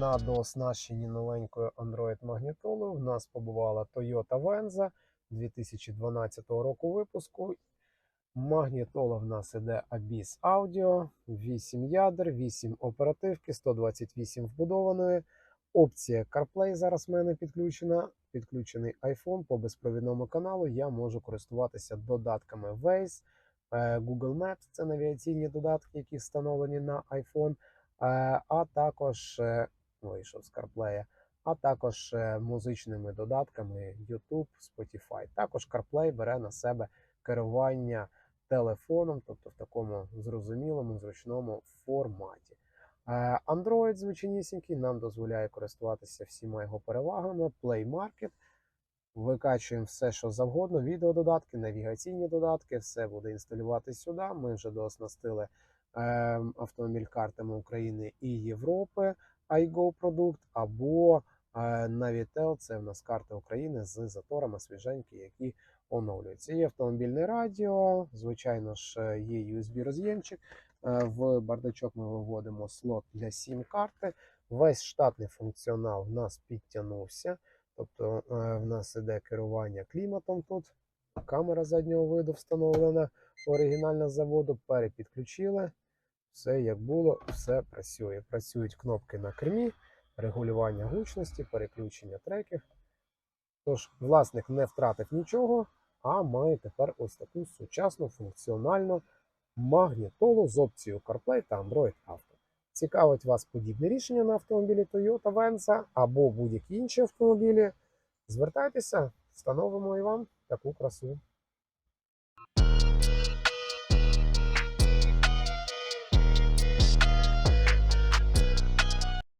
на дооснащенні новенькою Android магнітолою в нас побувала Toyota Venza 2012 року випуску. Магнітола в нас іде Abyss Audio, 8 ядер, 8 оперативки, 128 вбудованої. Опція CarPlay зараз в мене підключена. Підключений iPhone по безпровідному каналу. Я можу користуватися додатками Waze, е, Google Maps це навігаційні додатки, які встановлені на iPhone, е, також е, вийшов з CarPlay, а також е, музичними додатками YouTube, Spotify. Також CarPlay бере на себе керування телефоном, тобто в такому зрозумілому, зручному форматі. Е, Android звичайнісінький нам дозволяє користуватися всіма його перевагами. Play Market. Викачуємо все, що завгодно, відеододатки, навігаційні додатки, все буде інсталюватися сюди. Ми вже дооснастили автомобіль картами України і Європи, iGo продукт або е, Navitel, це в нас карти України з заторами свіженькі, які оновлюються. Є автомобільне радіо, звичайно ж, е, є USB-роз'ємчик. Е, В бардачок ми виводимо слот для сім-карти. Весь штатний функціонал в нас підтягнувся. Тобто е, в нас іде керування кліматом тут. Камера заднього виду встановлена оригінальна з заводу. Перепідключили. Все як було, все працює. Працюють кнопки на кермі, регулювання гучності, переключення треків. Тож, власник не втратив нічого, а має тепер ось таку сучасну функціональну магнітолу з опцією CarPlay та Android Auto. Цікавить вас подібне рішення на автомобілі Toyota Venza або будь-які інші автомобілі. Звертайтеся, встановимо і вам таку красу.